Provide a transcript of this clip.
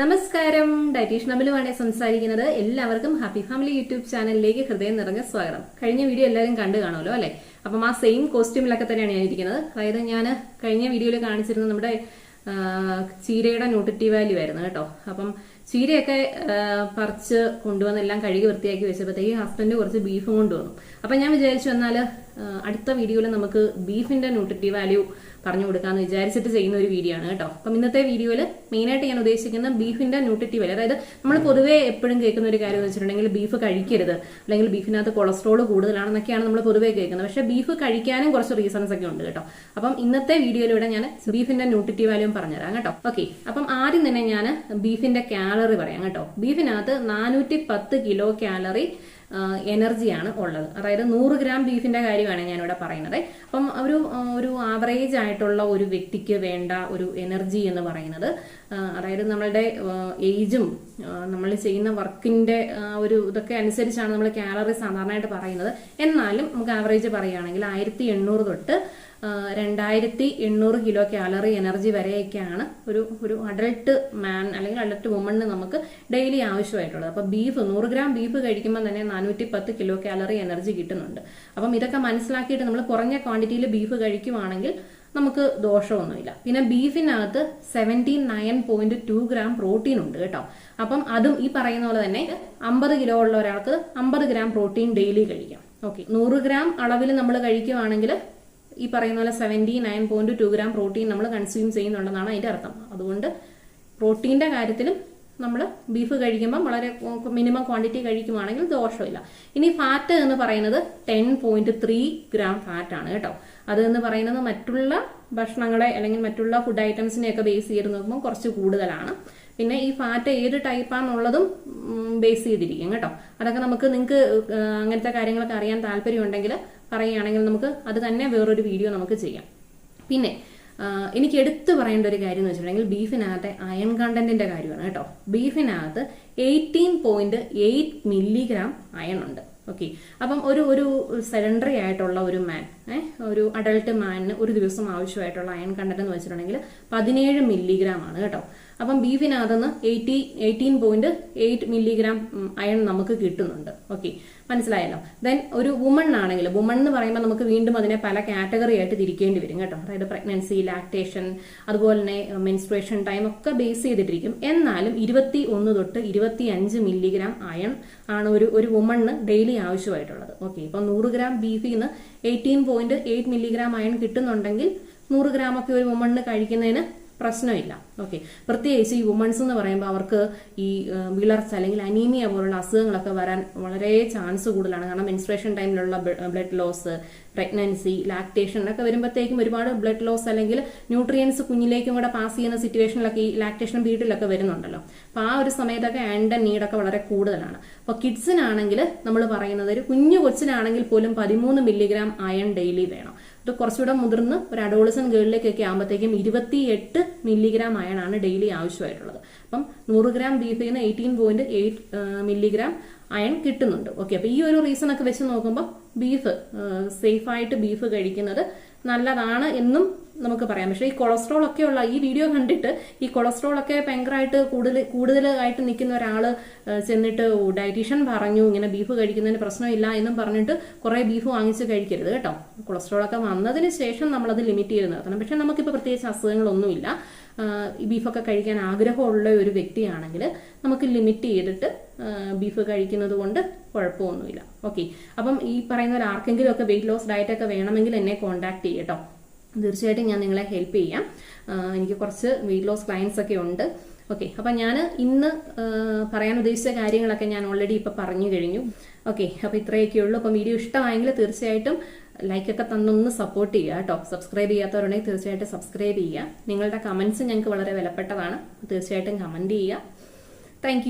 നമസ്കാരം. ഡയറ്റീഷ് നമ്മളുമാണ് സംസാരിക്കുന്നത്. എല്ലാവർക്കും ഹാപ്പി ഫാമിലി യൂട്യൂബ് ചാനലിലേക്ക് ഹൃദയം നിറഞ്ഞ സ്വാഗതം. കഴിഞ്ഞ വീഡിയോ എല്ലാവരും കണ്ടു കാണുമല്ലോ അല്ലെ? അപ്പം ആ സെയിം കോസ്റ്റ്യൂമിലൊക്കെ തന്നെയാണ് ഞാൻ ഇരിക്കുന്നത്. അതായത് ഞാൻ കഴിഞ്ഞ വീഡിയോയിൽ കാണിച്ചിരുന്നത് നമ്മുടെ ചീരയുടെ ന്യൂട്രിറ്റി വാല്യൂ ആയിരുന്നു കേട്ടോ. അപ്പം ചീരയൊക്കെ പറിച്ച് കൊണ്ടുവന്ന് എല്ലാം കഴുകി വൃത്തിയാക്കി വെച്ചപ്പോഴത്തേക്ക് ഹസ്ബൻഡ് കുറച്ച് ബീഫും കൊണ്ടുവന്നു. അപ്പം ഞാൻ വിചാരിച്ചു എന്നാൽ അടുത്ത വീഡിയോയിൽ നമുക്ക് ബീഫിന്റെ ന്യൂട്രിറ്റീവ് വാല്യൂ പറഞ്ഞു കൊടുക്കാന്ന് വിചാരിച്ചിട്ട് ചെയ്യുന്ന ഒരു വീഡിയോ ആണ് കേട്ടോ. അപ്പം ഇന്നത്തെ വീഡിയോയിൽ മെയിനായിട്ട് ഞാൻ ഉദ്ദേശിക്കുന്ന ബീഫിന്റെ ന്യൂട്രിറ്റീവ് വാല്യൂ അതായത് നമ്മൾ പൊതുവേ എപ്പോഴും കേൾക്കുന്ന ഒരു കാര്യം എന്ന് വെച്ചിട്ടുണ്ടെങ്കിൽ ബീഫ് കഴിക്കരുത് അല്ലെങ്കിൽ ബീഫിനകത്ത് കൊളസ്ട്രോൾ കൂടുതലാണെന്നൊക്കെയാണ് നമ്മൾ പൊതുവേ കേൾക്കുന്നത്. പക്ഷേ ബീഫ് കഴിക്കാനും കുറച്ച് റീസൺസ് ഒക്കെ ഉണ്ട് കേട്ടോ. അപ്പം ഇന്നത്തെ വീഡിയോയിലൂടെ ഞാൻ ബീഫിന്റെ ന്യൂട്രിറ്റീവ് വാല്യൂ പറഞ്ഞുതരാം കേട്ടോ. ഓക്കെ അപ്പം ആദ്യം തന്നെ ഞാൻ ബീഫിന്റെ കാലറി പറയാം കേട്ടോ. ബീഫിനകത്ത് നാനൂറ്റി പത്ത് കിലോ കാലറി എനർജിയാണ് ഉള്ളത്. അതായത് നൂറ് ഗ്രാം ബീഫിന്റെ കാര്യമാണ് ഞാനിവിടെ പറയുന്നത്. അപ്പം ഒരു ഒരു ആവറേജ് ആയിട്ടുള്ള ഒരു വ്യക്തിക്ക് വേണ്ട ഒരു എനർജി എന്ന് പറയുന്നത് അതായത് നമ്മളുടെ ഏജും നമ്മൾ ചെയ്യുന്ന വർക്കിന്റെ ഒരു ഇതൊക്കെ അനുസരിച്ചാണ് നമ്മൾ കാലറി സാധാരണയായിട്ട് പറയുന്നത്. എന്നാലും നമുക്ക് ആവറേജ് പറയുകയാണെങ്കിൽ ആയിരത്തി എണ്ണൂറ് തൊട്ട് രണ്ടായിരത്തി എണ്ണൂറ് കിലോ കാലറി എനർജി വരെയൊക്കെയാണ് ഒരു ഒരു അഡൾട്ട് മാൻ അല്ലെങ്കിൽ അഡൾട്ട് വുമണിന് നമുക്ക് ഡെയിലി ആവശ്യമായിട്ടുള്ളത്. അപ്പോൾ ബീഫ് നൂറ് ഗ്രാം ബീഫ് കഴിക്കുമ്പോൾ തന്നെ നാനൂറ്റി പത്ത് കിലോ കാലറി എനർജി കിട്ടുന്നുണ്ട്. അപ്പം ഇതൊക്കെ മനസ്സിലാക്കിയിട്ട് നമ്മൾ കുറഞ്ഞ ക്വാണ്ടിറ്റിയിൽ ബീഫ് കഴിക്കുവാണെങ്കിൽ നമുക്ക് ദോഷമൊന്നുമില്ല. പിന്നെ ബീഫിനകത്ത് seventy nine point two gram protein ഉണ്ട് കേട്ടോ. അപ്പം അതും ഈ പറയുന്ന പോലെ തന്നെ അമ്പത് കിലോ ഉള്ള ഒരാൾക്ക് അമ്പത് ഗ്രാം പ്രോട്ടീൻ ഡെയിലി കഴിക്കാം. ഓക്കെ നൂറ് ഗ്രാം അളവിൽ നമ്മൾ കഴിക്കുവാണെങ്കിൽ ഈ പറയുന്ന പോലെ seventy nine point two gram protein നമ്മൾ കൺസ്യൂം ചെയ്യുന്നുണ്ടെന്നാണ് അതിന്റെ അർത്ഥം. അതുകൊണ്ട് പ്രോട്ടീന്റെ കാര്യത്തിലും നമ്മൾ ബീഫ് കഴിക്കുമ്പോൾ വളരെ മിനിമം ക്വാണ്ടിറ്റി കഴിക്കുവാണെങ്കിൽ ദോഷമില്ല. ഇനി ഫാറ്റ് എന്ന് പറയുന്നത് ten point three gram fat ആണ് കേട്ടോ. അത് എന്ന് പറയുന്നത് മറ്റുള്ള ഭക്ഷണങ്ങളെ അല്ലെങ്കിൽ മറ്റുള്ള ഫുഡ് ഐറ്റംസിനെയൊക്കെ ബേസ് ചെയ്ത് നോക്കുമ്പോൾ കുറച്ച് കൂടുതലാണ്. പിന്നെ ഈ ഫാറ്റ് ഏത് ടൈപ്പാന്നുള്ളതും ബേസ് ചെയ്തിരിക്കും കേട്ടോ. അതൊക്കെ നമുക്ക് നിങ്ങൾക്ക് അങ്ങനത്തെ കാര്യങ്ങളൊക്കെ അറിയാൻ താല്പര്യമുണ്ടെങ്കിൽ പറയുകയാണെങ്കിൽ നമുക്ക് അത് തന്നെ വേറൊരു വീഡിയോ നമുക്ക് ചെയ്യാം. പിന്നെ എനിക്ക് എടുത്തു പറയേണ്ട ഒരു കാര്യം എന്ന് വെച്ചിട്ടുണ്ടെങ്കിൽ ബീഫിനകത്തെ അയൺ കണ്ടന്റിന്റെ കാര്യമാണ് കേട്ടോ. ബീഫിനകത്ത് eighteen point eight milligram iron ഉണ്ട്. ഓക്കെ അപ്പം ഒരു ഒരു സെഡൻഡറി ആയിട്ടുള്ള ഒരു മാൻ ഒരു അഡൾട്ട് മാനിന് ഒരു ദിവസം ആവശ്യമായിട്ടുള്ള അയൺ കണ്ടന്റ് എന്ന് വെച്ചിട്ടുണ്ടെങ്കിൽ പതിനേഴ് മില്ലിഗ്രാം ആണ് കേട്ടോ. അപ്പം ബീഫിനകത്തുനിന്ന് eighty eighteen point eight milligram iron നമുക്ക് കിട്ടുന്നുണ്ട്. ഓക്കെ മനസ്സിലായല്ലോ? ദെൻ ഒരു വുമൺ ആണെങ്കിൽ വുമൺ എന്ന് പറയുമ്പോൾ നമുക്ക് വീണ്ടും അതിനെ പല കാറ്റഗറി ആയിട്ട് തിരിക്കേണ്ടി വരും കേട്ടോ. അതായത് പ്രഗ്നൻസി ലാക്ടേഷൻ അതുപോലെ തന്നെ മെൻസ്ട്രേഷൻ ടൈം ഒക്കെ ബേസ് ചെയ്തിട്ടിരിക്കും. എന്നാലും ഇരുപത്തി ഒന്ന് തൊട്ട് ഇരുപത്തി അഞ്ച് മില്ലിഗ്രാം അയൺ ആണ് ഒരു ഒരു വുമണിന് ഡെയിലി ആവശ്യമായിട്ടുള്ളത്. ഓക്കെ ഇപ്പം നൂറ് ഗ്രാം ബീഫിൽ നിന്ന് eighteen point eight milligram iron കിട്ടുന്നുണ്ടെങ്കിൽ നൂറ് ഗ്രാം ഒക്കെ ഒരു വുമണിന് കഴിക്കുന്നതിന് പ്രശ്നമില്ല. ഓക്കെ പ്രത്യേകിച്ച് ഈ വുമൺസ് എന്ന് പറയുമ്പോൾ അവർക്ക് ഈ വിളർച്ച അല്ലെങ്കിൽ അനീമിയ പോലുള്ള അസുഖങ്ങളൊക്കെ വരാൻ വളരെ ചാൻസ് കൂടുതലാണ്. കാരണം മെൻസ്ട്രേഷൻ ടൈമിലുള്ള ബ്ലഡ് ലോസ് പ്രഗ്നൻസി ലാക്ടേഷൻ ഒക്കെ വരുമ്പോഴത്തേക്കും ഒരുപാട് ബ്ലഡ് ലോസ് അല്ലെങ്കിൽ ന്യൂട്രിയൻസ് കുഞ്ഞിലേക്കും കൂടെ പാസ് ചെയ്യുന്ന സിറ്റുവേഷനിലൊക്കെ ഈ ലാക്ടേഷൻ വീട്ടിലൊക്കെ വരുന്നുണ്ടല്ലോ. അപ്പൊ ആ ഒരു സമയത്തൊക്കെ ആൻഡ് നീഡൊക്കെ വളരെ കൂടുതലാണ്. അപ്പോൾ കിഡ്സിനാണെങ്കിൽ നമ്മൾ പറയുന്നത് ഒരു കുഞ്ഞു കൊച്ചിനാണെങ്കിൽ പോലും പതിമൂന്ന് മില്ലിഗ്രാം അയൺ ഡെയിലി വേണം. ഇത് കുറച്ചുകൂടെ മുതിർന്ന് ഒരു അഡോളിസൺ ഗേളിലേക്കൊക്കെ ആകുമ്പോഴത്തേക്കും ഇരുപത്തി എട്ട് മില്ലിഗ്രാം അയണാണ് ഡെയിലി ആവശ്യമായിട്ടുള്ളത്. അപ്പം നൂറ് ഗ്രാം ബീഫിൽ നിന്ന് eighteen point eight milligram iron കിട്ടുന്നുണ്ട്. ഓക്കെ അപ്പോൾ ഈ ഒരു റീസൺ ഒക്കെ വെച്ച് നോക്കുമ്പോൾ ബീഫ് സേഫായിട്ട് ബീഫ് കഴിക്കുന്നത് നല്ലതാണ് എന്നും നമുക്ക് പറയാം. പക്ഷേ ഈ കൊളസ്ട്രോൾ ഒക്കെ ഉള്ള ഈ വീഡിയോ കണ്ടിട്ട് ഈ കൊളസ്ട്രോൾ ഒക്കെ ഭയങ്കരമായിട്ട് കൂടുതൽ കൂടുതലായിട്ട് നിൽക്കുന്ന ഒരാൾ ചെന്നിട്ട് ഡയറ്റീഷ്യൻ പറഞ്ഞു ഇങ്ങനെ ബീഫ് കഴിക്കുന്നതിന് പ്രശ്നമില്ല എന്നും പറഞ്ഞിട്ട് കുറേ ബീഫ് വാങ്ങിച്ച് കഴിക്കരുത് കേട്ടോ. കൊളസ്ട്രോൾ ഒക്കെ വന്നതിന് ശേഷം നമ്മളത് ലിമിറ്റ് ചെയ്ത് നിർത്തണം. പക്ഷേ നമുക്കിപ്പോൾ പ്രത്യേകിച്ച് അസുഖങ്ങളൊന്നുമില്ല. ബീഫൊക്കെ കഴിക്കാൻ ആഗ്രഹമുള്ള ഒരു വ്യക്തിയാണെങ്കിൽ നമുക്ക് ലിമിറ്റ് ചെയ്തിട്ട് ബീഫ് കഴിക്കുന്നത് കൊണ്ട് കുഴപ്പമൊന്നുമില്ല. ഓക്കെ അപ്പം ഈ പറയുന്ന ആർക്കെങ്കിലും ഒക്കെ വെയിറ്റ് ലോസ് ഡയറ്റ് ഒക്കെ വേണമെങ്കിൽ എന്നെ കോൺടാക്ട് ചെയ്യട്ടോ തീർച്ചയായിട്ടും ഞാൻ നിങ്ങളെ ഹെൽപ്പ് ചെയ്യാം. എനിക്ക് കുറച്ച് വെയിറ്റ് ലോസ് ക്ലയൻസ് ഒക്കെ ഉണ്ട്. ഓക്കെ അപ്പം ഞാൻ ഇന്ന് പറയാൻ ഉദ്ദേശിച്ച കാര്യങ്ങളൊക്കെ ഞാൻ ഓൾറെഡി ഇപ്പം പറഞ്ഞു കഴിഞ്ഞു. ഓക്കെ അപ്പോൾ ഇത്രയൊക്കെ ഉള്ളൂ അപ്പം വീഡിയോ ഇഷ്ടമായെങ്കിൽ തീർച്ചയായിട്ടും ലൈക്കൊക്കെ തന്നൊന്ന് സപ്പോർട്ട് ചെയ്യുക കേട്ടോ. സബ്സ്ക്രൈബ് ചെയ്യാത്തവരുണ്ടെങ്കിൽ തീർച്ചയായിട്ടും സബ്സ്ക്രൈബ് ചെയ്യുക. നിങ്ങളുടെ കമൻസ് ഞങ്ങൾക്ക് വളരെ വിലപ്പെട്ടതാണ്. തീർച്ചയായിട്ടും കമന്റ് ചെയ്യുക. താങ്ക്